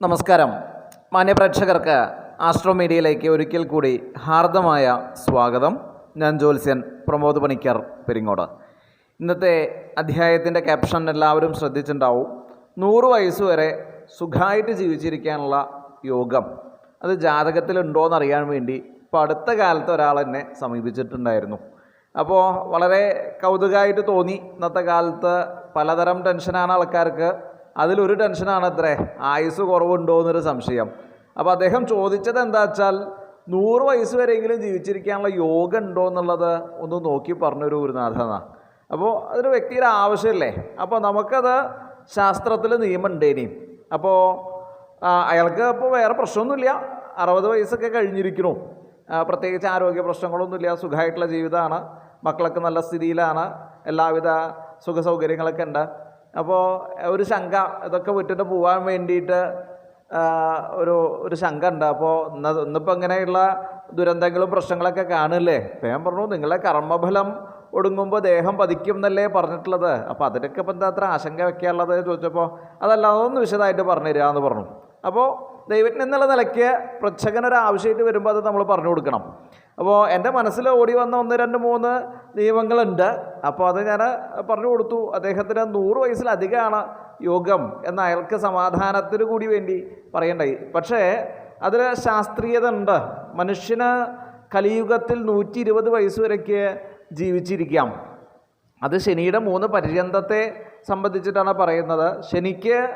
നമസ്കാരം. മാന്യപ്രേക്ഷകർക്ക് ആസ്ട്രോ മീഡിയയിലേക്ക് ഒരിക്കൽ കൂടി ഹാർദമായ സ്വാഗതം. ഞാൻ ജ്യോത്സ്യൻ പ്രമോദ് പണിക്കർ പെരിങ്ങോട്. ഇന്നത്തെ അധ്യായത്തിന്റെ ക്യാപ്ഷൻ എല്ലാവരും ശ്രദ്ധിച്ചിട്ടുണ്ടാവും. നൂറ് വയസ്സ് വരെ സുഖമായിട്ട് ജീവിച്ചിരിക്കാനുള്ള യോഗം. അത് ജാതകത്തിലുണ്ടോ എന്നറിയാൻ വേണ്ടി ഇപ്പോൾ അടുത്ത കാലത്ത് ഒരാൾ എന്നെ സമീപിച്ചിട്ടുണ്ടായിരുന്നു. അപ്പോൾ വളരെ കൗതുകമായിട്ട് തോന്നി ഇന്നത്തെ കാലത്ത് പലതരം ടെൻഷനാണ് ആൾക്കാർക്ക് അതിലൊരു ടെൻഷനാണ് അത്രേ. ആയുസ് കുറവുണ്ടോ എന്നൊരു സംശയം. അപ്പോൾ അദ്ദേഹം ചോദിച്ചത് എന്താ വെച്ചാൽ നൂറ് വയസ്സ് വരെയെങ്കിലും ജീവിച്ചിരിക്കാനുള്ള യോഗം ഉണ്ടോ എന്നുള്ളത് ഒന്ന് നോക്കി പറഞ്ഞൊരു ഗുരുനാഥനാണ് അപ്പോൾ അതൊരു വ്യക്തിയുടെ ആവശ്യമല്ലേ അപ്പോൾ നമുക്കത് ശാസ്ത്രത്തിൽ നിയമം ഉണ്ടേനി അപ്പോൾ അയാൾക്ക് അപ്പോൾ വേറെ പ്രശ്നമൊന്നുമില്ല. അറുപത് വയസ്സൊക്കെ കഴിഞ്ഞിരിക്കണു പ്രത്യേകിച്ച് ആരോഗ്യ പ്രശ്നങ്ങളൊന്നുമില്ല. സുഖമായിട്ടുള്ള ജീവിതമാണ്. മക്കളൊക്കെ നല്ല സ്ഥിതിയിലാണ്. എല്ലാവിധ സുഖ സൗകര്യങ്ങളൊക്കെ ഉണ്ട്. അപ്പോൾ ഒരു ശങ്ക ഇതൊക്കെ വിട്ടിട്ട് പോകാൻ വേണ്ടിയിട്ട് ഒരു ഒരു ശങ്ക ഉണ്ട് അപ്പോൾ ഇന്ന് ഇന്നിപ്പോൾ ഇങ്ങനെയുള്ള ദുരന്തങ്ങളും പ്രശ്നങ്ങളൊക്കെ കാണില്ലേ അപ്പം ഞാൻ പറഞ്ഞു നിങ്ങളെ കർമ്മഫലം ഒടുങ്ങുമ്പോൾ ദേഹം പതിക്കും എന്നല്ലേ പറഞ്ഞിട്ടുള്ളത്. അപ്പോൾ അതിനൊക്കെ ഇപ്പം എന്താ അത്ര ആശങ്ക വെക്കാനുള്ളത് ചോദിച്ചപ്പോൾ അതല്ല അതൊന്ന് വിശദമായിട്ട് പറഞ്ഞു തരിക എന്ന് പറഞ്ഞു. അപ്പോൾ ദൈവത്തിന് എന്നുള്ള നിലയ്ക്ക് പ്രച്ഛകനൊരു ആവശ്യമായിട്ട് വരുമ്പോൾ അത് നമ്മൾ പറഞ്ഞു കൊടുക്കണം. അപ്പോൾ എന്റെ മനസ്സിൽ ഓടി വന്ന ഒന്ന് രണ്ട് മൂന്ന് നിയമങ്ങളുണ്ട്. അപ്പോൾ അത് ഞാൻ പറഞ്ഞു കൊടുത്തു. അദ്ദേഹത്തിന് നൂറ് വയസ്സിലധികമാണ് യോഗം എന്ന അയാൾക്ക് സമാധാനത്തിന് കൂടി വേണ്ടി പറയണ്ടായി. പക്ഷേ അതിൽ ശാസ്ത്രീയത ഉണ്ട്. മനുഷ്യന് കലിയുഗത്തിൽ നൂറ്റി ഇരുപത് വയസ്സ് വരയ്ക്ക് ജീവിച്ചിരിക്കാം. അത് ശനിയുടെ മൂന്ന് പര്യന്തത്തെ സംബന്ധിച്ചിട്ടാണ് പറയുന്നത്. ശനിക്ക്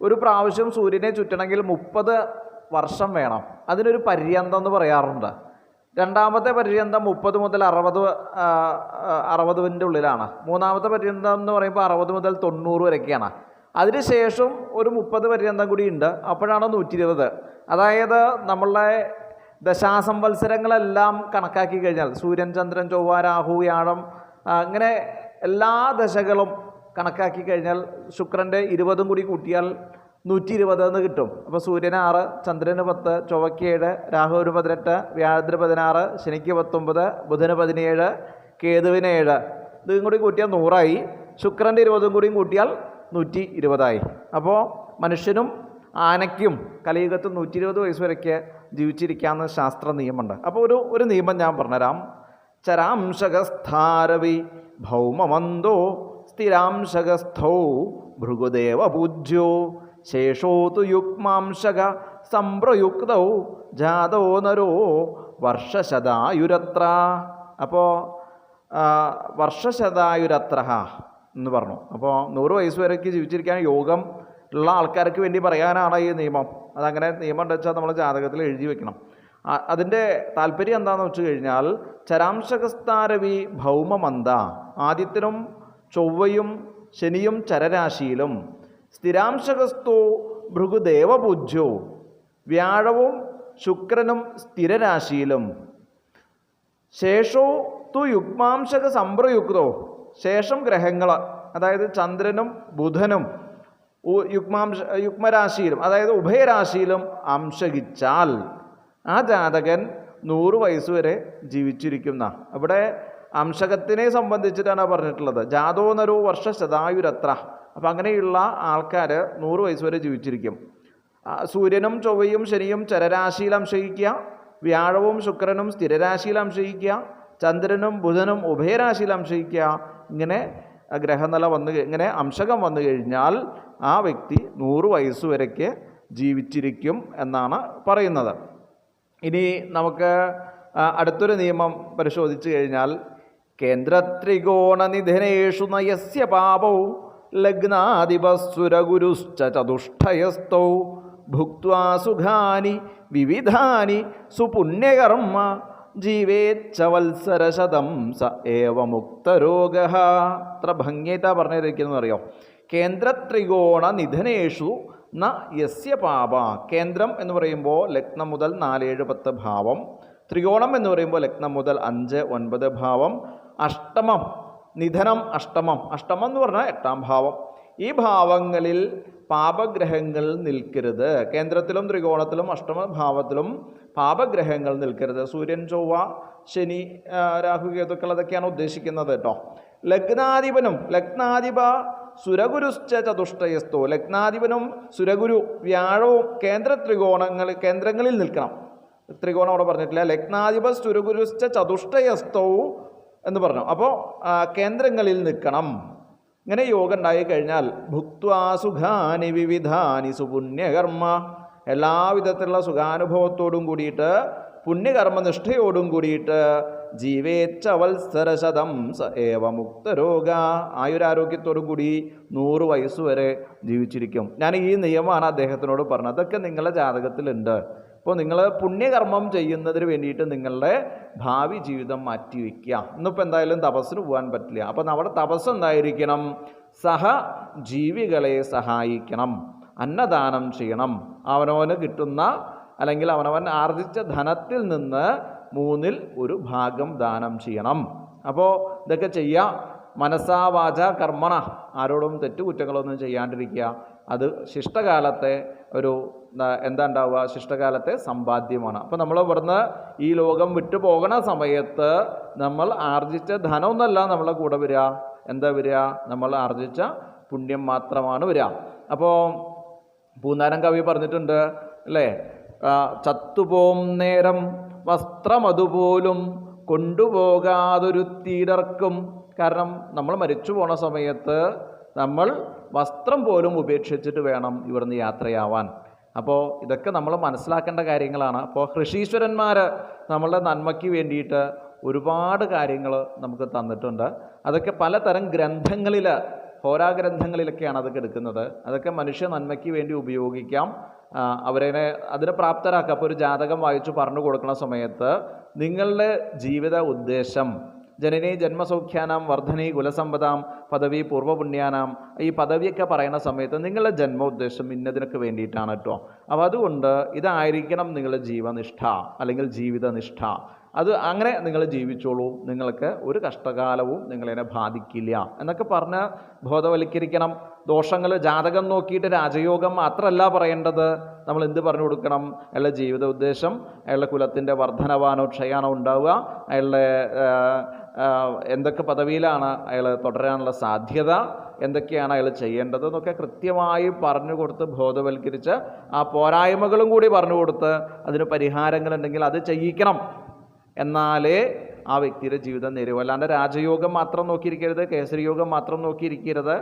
ഒരു പ്രാവശ്യം സൂര്യനെ ചുറ്റണമെങ്കിൽ മുപ്പത് വർഷം വേണം. അതിനൊരു പര്യന്തം എന്ന് പറയാറുണ്ട്. രണ്ടാമത്തെ പര്യന്തം മുപ്പത് മുതൽ അറുപത് അറുപതിന്റെ ഉള്ളിലാണ്. മൂന്നാമത്തെ പര്യന്തം എന്ന് പറയുമ്പോൾ അറുപത് മുതൽ തൊണ്ണൂറ് വരെയൊക്കെയാണ്. അതിനുശേഷം ഒരു മുപ്പത് പര്യന്തം കൂടി ഉണ്ട്. അപ്പോഴാണ് നൂറ്റി ഇരുപത് അതായത് നമ്മളുടെ ദശാസംവത്സരങ്ങളെല്ലാം കണക്കാക്കി കഴിഞ്ഞാൽ സൂര്യൻ ചന്ദ്രൻ ചൊവ്വ രാഹു വ്യാഴം അങ്ങനെ എല്ലാ ദശകളും കണക്കാക്കി കഴിഞ്ഞാൽ ശുക്രന്റെ ഇരുപതും കൂടി കൂട്ടിയാൽ നൂറ്റി ഇരുപത് എന്ന് കിട്ടും. അപ്പോൾ സൂര്യന് ആറ് ചന്ദ്രന് പത്ത് ചൊവ്വയ്ക്ക് ഏഴ് രാഹുവിന് പതിനെട്ട് വ്യാഴത്തിന് പതിനാറ് ശനിക്ക് പത്തൊമ്പത് ബുധന് പതിനേഴ് കേതുവിന് ഏഴ്. ഇതും കൂടി കൂട്ടിയാൽ നൂറായി. ശുക്രന്റെ ഇരുപതും കൂടിയും കൂട്ടിയാൽ നൂറ്റി ഇരുപതായി അപ്പോൾ മനുഷ്യനും ആനയ്ക്കും കലിയുഗത്ത് നൂറ്റി ഇരുപത് വയസ്സ് വരയ്ക്ക് ജീവിച്ചിരിക്കാമെന്ന് ശാസ്ത്ര നിയമമുണ്ട്. അപ്പോൾ ഒരു ഒരു നിയമം ഞാൻ പറഞ്ഞുതരാം. ചരാംശകസ്ഥാരവി ഭൗമമന്തോ സ്ഥിരാംശകസ്ഥോ ഭൃഗുദേവ പൂജ്യോ. ശേഷോ യുഗ്മാംശക സംപ്രയുക്തൗ ജാതോ നരോ വർഷശതായുരത്ര. അപ്പോൾ വർഷശതായുരത്ര എന്ന് പറഞ്ഞു. അപ്പോൾ നൂറ് വയസ്സ് വരേക്ക് ജീവിച്ചിരിക്കാൻ യോഗം ഉള്ള ആൾക്കാർക്ക് വേണ്ടി പറയാനാണ് ഈ നിയമം. അതങ്ങനെ നിയമം വെച്ചാൽ നമ്മൾ ജാതകത്തിൽ എഴുതി വെക്കണം. അതിന്റെ താല്പര്യം എന്താണെന്ന് വെച്ച് കഴിഞ്ഞാൽ ചരാംശകസ്താരവി ഭൗമമന്ത ആദിത്യനും ചൊവ്വയും ശനിയും ചരരാശിയിലും സ്ഥിരാംശകസ്തു ഭൃഗുദേവപൂജ്യോ. വ്യാഴവും ശുക്രനും സ്ഥിരരാശിയിലും. ശേഷോ തു യുഗ്മാംശക സംപ്രയുക്തോ. ശേഷം ഗ്രഹങ്ങൾ അതായത് ചന്ദ്രനും ബുധനും യുഗ്മാംശ യുഗ്മരാശിയിലും അതായത് ഉഭയരാശിയിലും അംശകിച്ചാൽ ആ ജാതകൻ നൂറ് വയസ്സുവരെ ജീവിച്ചിരിക്കുന്ന. അവിടെ അംശകത്തിനെ സംബന്ധിച്ചിട്ടാണ് പറഞ്ഞിട്ടുള്ളത്. ജാതോ വർഷ ശതായുരത്ര. അപ്പം അങ്ങനെയുള്ള ആൾക്കാർ നൂറ് വയസ്സ് വരെ ജീവിച്ചിരിക്കും. സൂര്യനും ചൊവ്വയും ശനിയും ചരരാശിയിൽ അംശയിക്കുക. വ്യാഴവും ശുക്രനും സ്ഥിരരാശിയിൽ അംശയിക്കുക. ചന്ദ്രനും ബുധനും ഉഭയരാശിയിൽ അംശയിക്കുക. ഇങ്ങനെ ഗ്രഹനില വന്നു ഇങ്ങനെ അംശകം വന്നു കഴിഞ്ഞാൽ ആ വ്യക്തി നൂറ് വയസ്സ് വരയ്ക്ക് ജീവിച്ചിരിക്കും എന്നാണ് പറയുന്നത്. ഇനി നമുക്ക് അടുത്തൊരു നിയമം പരിശോധിച്ച് കഴിഞ്ഞാൽ കേന്ദ്രത്രികോണനിധനേഷു നയസ്യ പാപൗ ലഗ്നാധിപസുരഗുരുശ്ച ചതുഷ്ടയസ്തൗ ഭുക്വാ സുഖാനി വിവിധാനി സുപുണ്യകർമ്മ ജീവേച്ഛ വത്സരശതം സ ഏവ മുക്തരോഗ. അത്ര ഭംഗിയായിട്ടാണ് പറഞ്ഞിരിക്കുന്നത് അറിയോ? കേന്ദ്രത്രികോണ നിധനേഷു ന യസ്യ പാപ. കേന്ദ്രം എന്ന് പറയുമ്പോൾ ലഗ്നം മുതൽ നാല് ഏഴ് പത്ത് ഭാവം. ത്രികോണം എന്ന് പറയുമ്പോൾ ലഗ്നം മുതൽ അഞ്ച് ഒൻപത് ഭാവം. അഷ്ടമം നിധനം അഷ്ടമം. അഷ്ടമം എന്ന് പറഞ്ഞാൽ എട്ടാം ഭാവം. ഈ ഭാവങ്ങളിൽ പാപഗ്രഹങ്ങൾ നിൽക്കരുത്. കേന്ദ്രത്തിലും ത്രികോണത്തിലും അഷ്ടമഭാവത്തിലും പാപഗ്രഹങ്ങൾ നിൽക്കരുത്. സൂര്യൻ ചൊവ്വ ശനി രാഹു കേതുക്കൾ അതൊക്കെയാണ് ഉദ്ദേശിക്കുന്നത് കേട്ടോ. ലഗ്നാധിപനും ലഗ്നാധിപ സുരഗുരുശ്ച ചതുഷ്ടയസ്തു. ലഗ്നാധിപനും സുരഗുരു വ്യാഴവും കേന്ദ്ര ത്രികോണങ്ങൾ കേന്ദ്രങ്ങളിൽ നിൽക്കണം. ത്രികോണം അവിടെ പറഞ്ഞിട്ടില്ല. ലഗ്നാധിപ സുരഗുരുശ്ച ചതുഷ്ടയസ്തോ എന്ന് പറഞ്ഞു. അപ്പോൾ കേന്ദ്രങ്ങളിൽ നിൽക്കണം. ഇങ്ങനെ യോഗം ഉണ്ടായി കഴിഞ്ഞാൽ ഭുക്വാസുഖാനി വിവിധാനി സുപുണ്യകർമ്മ. എല്ലാവിധത്തിലുള്ള സുഖാനുഭവത്തോടും കൂടിയിട്ട് പുണ്യകർമ്മനിഷ്ഠയോടും കൂടിയിട്ട് ജീവേച്ഛ വത്സരശതം സ ഏവ മുക്തരോഗ. ആയുരാരോഗ്യത്തോടും കൂടി നൂറ് വയസ്സ് വരെ ജീവിച്ചിരിക്കും. ഞാൻ ഈ നിയമമാണ് അദ്ദേഹത്തിനോട് പറഞ്ഞത്. അതൊക്കെ നിങ്ങളുടെ ജാതകത്തിലുണ്ട്. അപ്പോൾ നിങ്ങൾ പുണ്യകർമ്മം ചെയ്യുന്നതിന് വേണ്ടിയിട്ട് നിങ്ങളുടെ ഭാവി ജീവിതം മാറ്റിവെക്കുക ഇന്നിപ്പോൾ എന്തായാലും തപസ്സിന് പോകാൻ പറ്റില്ല. അപ്പം നമ്മുടെ തപസ് എന്തായിരിക്കണം? സഹ ജീവികളെ സഹായിക്കണം. അന്നദാനം ചെയ്യണം. അവനവന് കിട്ടുന്ന അല്ലെങ്കിൽ അവനവൻ ആർജിച്ച ധനത്തിൽ നിന്ന് മൂന്നിൽ ഒരു ഭാഗം ദാനം ചെയ്യണം. അപ്പോൾ ഇതൊക്കെ ചെയ്യുക മനസ്സാ വാച കർമ്മണ. ആരോടും തെറ്റുകുറ്റങ്ങളൊന്നും ചെയ്യാണ്ടിരിക്കുക. അത് ശിഷ്ടകാലത്തെ ഒരു എന്താ ഉണ്ടാവുക? ശിഷ്ടകാലത്തെ സമ്പാദ്യമാണ്. അപ്പോൾ നമ്മൾ ഇവിടുന്ന് ഈ ലോകം വിട്ടു പോകണ സമയത്ത് നമ്മൾ ആർജിച്ച ധനമൊന്നല്ല നമ്മളെ കൂടെ വരിക. എന്താ വരിക? നമ്മൾ ആർജിച്ച പുണ്യം മാത്രമാണ് വരിക. അപ്പോൾ പൂന്താനം കവി പറഞ്ഞിട്ടുണ്ട് അല്ലേ? ചത്തുപോം നേരം വസ്ത്രമതുപോലും കൊണ്ടുപോകാതൊരു തീരർക്കും കാരണം നമ്മൾ മരിച്ചു പോണ സമയത്ത് നമ്മൾ വസ്ത്രം പോലും ഉപേക്ഷിച്ചിട്ട് വേണം ഇവിടുന്ന് യാത്രയാവാൻ. അപ്പോൾ ഇതൊക്കെ നമ്മൾ മനസ്സിലാക്കേണ്ട കാര്യങ്ങളാണ്. അപ്പോൾ ഋഷീശ്വരന്മാർ നമ്മളുടെ നന്മയ്ക്ക് വേണ്ടിയിട്ട് ഒരുപാട് കാര്യങ്ങൾ നമുക്ക് തന്നിട്ടുണ്ട്. അതൊക്കെ പലതരം ഗ്രന്ഥങ്ങളിൽ ഹോരാഗ്രന്ഥങ്ങളിലൊക്കെയാണ് അതൊക്കെ എടുക്കുന്നത്. അതൊക്കെ മനുഷ്യ നന്മയ്ക്ക് വേണ്ടി ഉപയോഗിക്കാം. അവരെ അതിന് പ്രാപ്തരാക്കുക. അപ്പോൾ ഒരു ജാതകം വായിച്ചു പറഞ്ഞു കൊടുക്കുന്ന സമയത്ത് നിങ്ങളുടെ ജീവിത ഉദ്ദേശം ജനനി ജന്മസൗഖ്യാനാം വർധനി കുലസമ്പതാം പദവി പൂർവപുണ്യാനാം ഈ പദവിയൊക്കെ പറയുന്ന സമയത്ത് നിങ്ങളുടെ ജന്മ ഉദ്ദേശം ഇന്നതിനൊക്കെ വേണ്ടിയിട്ടാണ് കേട്ടോ. അപ്പോൾ അതുകൊണ്ട് ഇതായിരിക്കണം നിങ്ങളുടെ ജീവനിഷ്ഠ അല്ലെങ്കിൽ ജീവിതനിഷ്ഠ. അത് അങ്ങനെ നിങ്ങൾ ജീവിച്ചോളൂ. നിങ്ങൾക്ക് ഒരു കഷ്ടകാലവും നിങ്ങളതിനെ ബാധിക്കില്ല എന്നൊക്കെ പറഞ്ഞ് ബോധവൽക്കരിക്കണം. ദോഷങ്ങൾ ജാതകം നോക്കിയിട്ട് രാജയോഗം മാത്രമല്ല പറയേണ്ടത്. നമ്മൾ എന്ത് പറഞ്ഞു കൊടുക്കണം? അയാളുടെ ജീവിത ഉദ്ദേശം അയാളുടെ കുലത്തിന്റെ വർധനവാനോ ക്ഷയാണോ ഉണ്ടാവുക? അയാളുടെ എന്തൊക്കെ പദവിയിലാണ് അയാൾ തുടരാനുള്ള സാധ്യത എന്തൊക്കെയാണ് അയാൾ ചെയ്യേണ്ടത് എന്നൊക്കെ കൃത്യമായി പറഞ്ഞു കൊടുത്ത് ബോധവൽക്കരിച്ച് ആ പോരായ്മകളും കൂടി പറഞ്ഞു കൊടുത്ത് അതിന് പരിഹാരങ്ങളുണ്ടെങ്കിൽ അത് ചെയ്യിക്കണം. എന്നാലേ ആ വ്യക്തിയുടെ ജീവിതം അല്ലാണ്ട് രാജയോഗം മാത്രം നോക്കിയിരിക്കരുത് കേസരി യോഗം മാത്രം നോക്കിയിരിക്കരുത്.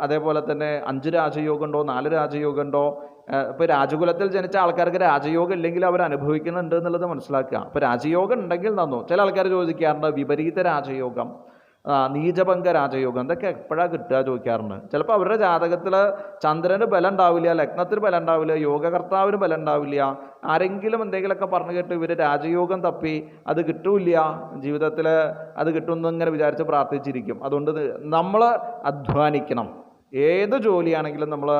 അതേപോലെ തന്നെ അഞ്ച് രാജയോഗം ഉണ്ടോ നാല് രാജയോഗം ഉണ്ടോ ഇപ്പോൾ രാജകുലത്തിൽ ജനിച്ച ആൾക്കാർക്ക് രാജയോഗം ഇല്ലെങ്കിൽ അവർ അനുഭവിക്കുന്നുണ്ട് എന്നുള്ളത് മനസ്സിലാക്കുക. അപ്പോൾ രാജയോഗം ഉണ്ടെങ്കിൽ നന്നു ചില ആൾക്കാർ ചോദിക്കാറുണ്ട് വിപരീത രാജയോഗം. നീചഭംഗ രാജയോഗം. ഇതൊക്കെ എപ്പോഴാണ് കിട്ടുക ചോദിക്കാറുണ്ട്. ചിലപ്പോൾ അവരുടെ ജാതകത്തിൽ ചന്ദ്രന് ബലം ഉണ്ടാവില്ല ലഗ്നത്തിന് ബലം ഉണ്ടാവില്ല യോഗകർത്താവിന് ബലം ഉണ്ടാവില്ല ആരെങ്കിലും എന്തെങ്കിലുമൊക്കെ പറഞ്ഞു കേട്ട് ഇവർ രാജയോഗം തപ്പി അത് കിട്ടൂല ജീവിതത്തിൽ അത് കിട്ടുമെന്ന് ഇങ്ങനെ വിചാരിച്ച് പ്രാർത്ഥിച്ചിരിക്കും. അതുകൊണ്ട് നമ്മൾ അധ്വാനിക്കണം. ഏത് ജോലിയാണെങ്കിലും നമ്മൾ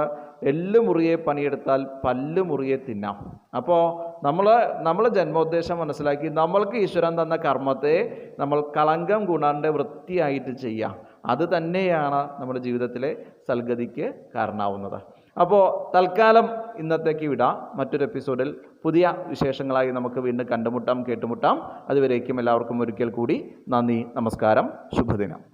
എല്ല് മുറിയെ പണിയെടുത്താൽ പല്ല് മുറിയെ തിന്നാം. അപ്പോൾ നമ്മൾ നമ്മൾ ജന്മോദ്ദേശം മനസ്സിലാക്കി നമ്മൾക്ക് ഈശ്വരൻ തന്ന കർമ്മത്തെ നമ്മൾ കളങ്കം ഗുണാണ്ട് വൃത്തിയായിട്ട് ചെയ്യാം. അത് തന്നെയാണ് നമ്മുടെ ജീവിതത്തിലെ സൽഗതിക്ക് കാരണമാവുന്നത്. അപ്പോൾ തൽക്കാലം ഇന്നത്തേക്ക് വിടാം. മറ്റൊരു എപ്പിസോഡിൽ പുതിയ വിശേഷങ്ങളായി നമുക്ക് വീണ്ടും കണ്ടുമുട്ടാം കേട്ടുമുട്ടാം. അതുവരേക്കും എല്ലാവർക്കും ഒരിക്കൽ കൂടി നന്ദി നമസ്കാരം ശുഭദിനം.